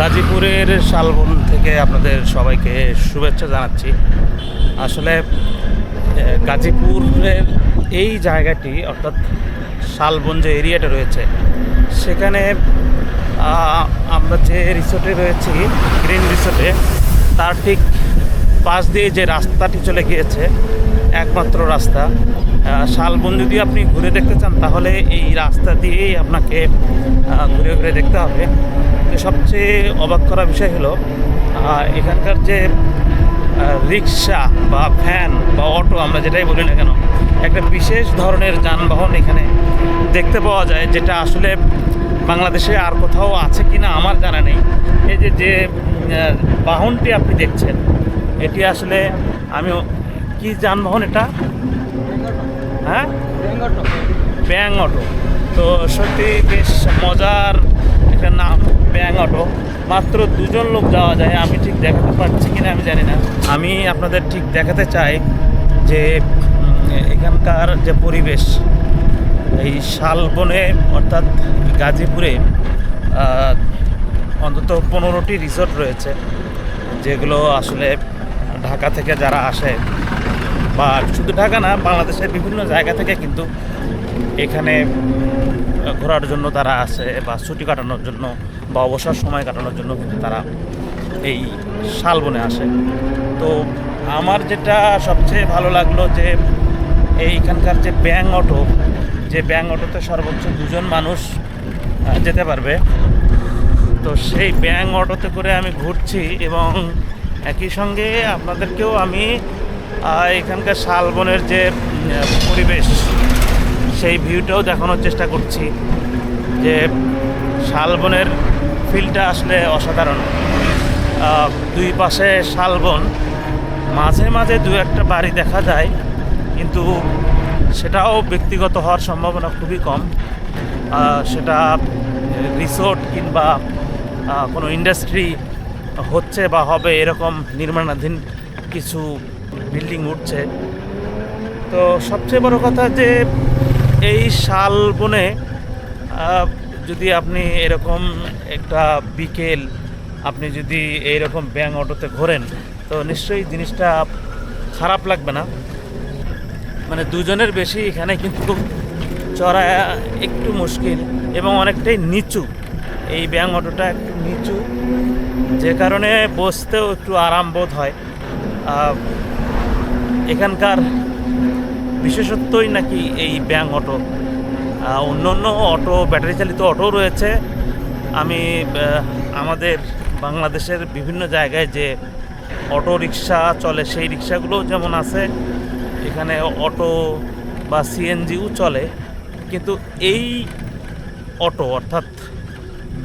গাজীপুরের শালবন থেকে আপনাদের সবাইকে শুভেচ্ছা জানাচ্ছি। আসলে গাজীপুরের এই জায়গাটি, অর্থাৎ শালবন যে এরিয়াটা রয়েছে, সেখানে আমরা যে রিসোর্টে রয়েছি, গ্রিন রিসোর্টে, তার ঠিক পাশ দিয়ে যে রাস্তাটি চলে গিয়েছে একমাত্র রাস্তা। শালবন যদি আপনি ঘুরে দেখতে চান, তাহলে এই রাস্তা দিয়েই আপনাকে ঘুরে ঘুরে দেখতে হবে। তো সবচেয়ে অবাক করা বিষয় হলো এখানকার যে রিক্সা বা ভ্যান বা অটো আমরা যেটাই বলি না কেন, একটা বিশেষ ধরনের যানবাহন এখানে দেখতে পাওয়া যায়, যেটা আসলে বাংলাদেশে আর কোথাও আছে কি না আমার জানা নেই। এই যে যে বাহনটি আপনি দেখছেন, এটি আসলে আমি কি যানবাহন এটা? হ্যাঁ? ব্যাং অটো। তো সত্যি বেশ মজার একটা নাম ব্যাং অটো। মাত্র দুজন লোক যাওয়া যায়, আমি ঠিক দেখাতে পারছি কিনা আমি জানি না। আমি আপনাদের ঠিক দেখাতে চাই যে এখানকার যে পরিবেশ, এই শালবনে অর্থাৎ গাজীপুরে অন্তত পনেরোটি রিসোর্ট রয়েছে, যেগুলো আসলে ঢাকা থেকে যারা আসে বা শুধু ঢাকা না, বাংলাদেশের বিভিন্ন জায়গা থেকে কিন্তু এখানে ঘোরার জন্য তারা আসে বা ছুটি কাটানোর জন্য বা অবসর সময় কাটানোর জন্য কিন্তু তারা এই শালবনে আসে। তো আমার যেটা সবচেয়ে ভালো লাগল যে এইখানকার যে ব্যাং অটো, যে ব্যাং অটোতে সর্বোচ্চ দুজন মানুষ যেতে পারবে। তো সেই ব্যাং অটোতে করে আমি ঘুরছি এবং একই সঙ্গে আপনাদেরকেও আমি এখানকার শালবনের যে পরিবেশ, সেই ভিউটাও দেখানোর চেষ্টা করছি যে শালবনের ফিলটা আসলে অসাধারণ। দুই পাশে শালবন, মাঝে মাঝে দু একটা বাড়ি দেখা যায়, কিন্তু সেটাও ব্যক্তিগত হওয়ার সম্ভাবনা খুবই কম। সেটা রিসোর্ট কিংবা কোনো ইন্ডাস্ট্রি হচ্ছে বা হবে এরকম নির্মাণাধীন কিছু বিল্ডিং উঠছে। তো সবচেয়ে বড় কথা যে এই শালবনে আহ, যদি আপনি এরকম একটা বিকেল আপনি যদি এইরকম ব্যাং অটোতে ঘোরেন তো নিশ্চয়ই জিনিসটা খারাপ লাগবে না। মানে দুজনের বেশি এখানে কিন্তু চড়া একটু মুশকিল এবং অনেকটাই নিচু। এই ব্যাং অটোটা একটু নিচু যে কারণে বসতেও একটু আরাম বোধ হয় এখানকার বিশেষত্বই নাকি এই ব্যাং অটো। অন্য অন্য অটো, ব্যাটারি চালিত অটো রয়েছে। আমি আমাদের বাংলাদেশের বিভিন্ন জায়গায় যে অটো রিক্সা চলে, সেই রিক্সাগুলো যেমন আছে, এখানে অটো বা সিএনজিও চলে। কিন্তু এই অটো, অর্থাৎ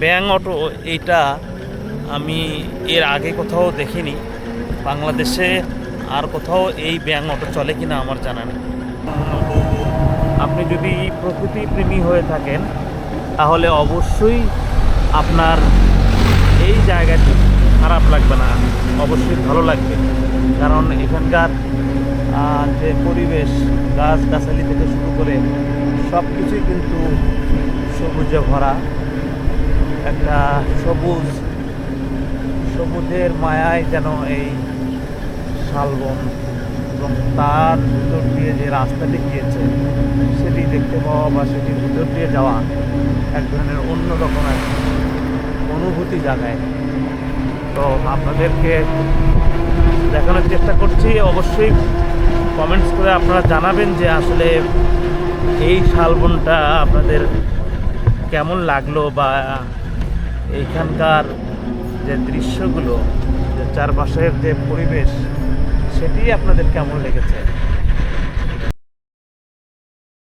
ব্যাং অটো, এইটা আমি এর আগে কোথাও দেখিনি। বাংলাদেশে আর কোথাও এই ব্যাং অটো চলে কিনা আমার জানা নেই। আপনি যদি প্রকৃতি প্রেমী হয়ে থাকেন, তাহলে অবশ্যই আপনার এই জায়গাটি খারাপ লাগবে না। অবশ্যই ভালো লাগবে। কারণ এখানকার যে পরিবেশ গাছ গাছালি থেকে শুরু করে সব কিছুই কিন্তু সবুজে ভরা। একটা সবুজ, সবুজের মায়ায় যেন এই শালবন এবং তার ভিতর দিয়ে যে রাস্তাটি গিয়েছে সেটি দেখতে পাওয়া বা সেটির ভিতর দিয়ে যাওয়া এক ধরনের অন্যরকম এক অনুভূতি জাগায়। তো আপনাদেরকে দেখানোর চেষ্টা করছি। অবশ্যই কমেন্টস করে আপনারা জানাবেন যে আসলে এই শালবনটা আপনাদের কেমন লাগল বা এইখানকার যে দৃশ্যগুলো, যে চারপাশের যে পরিবেশ সেটি আপনাদের কেমন লেগেছে?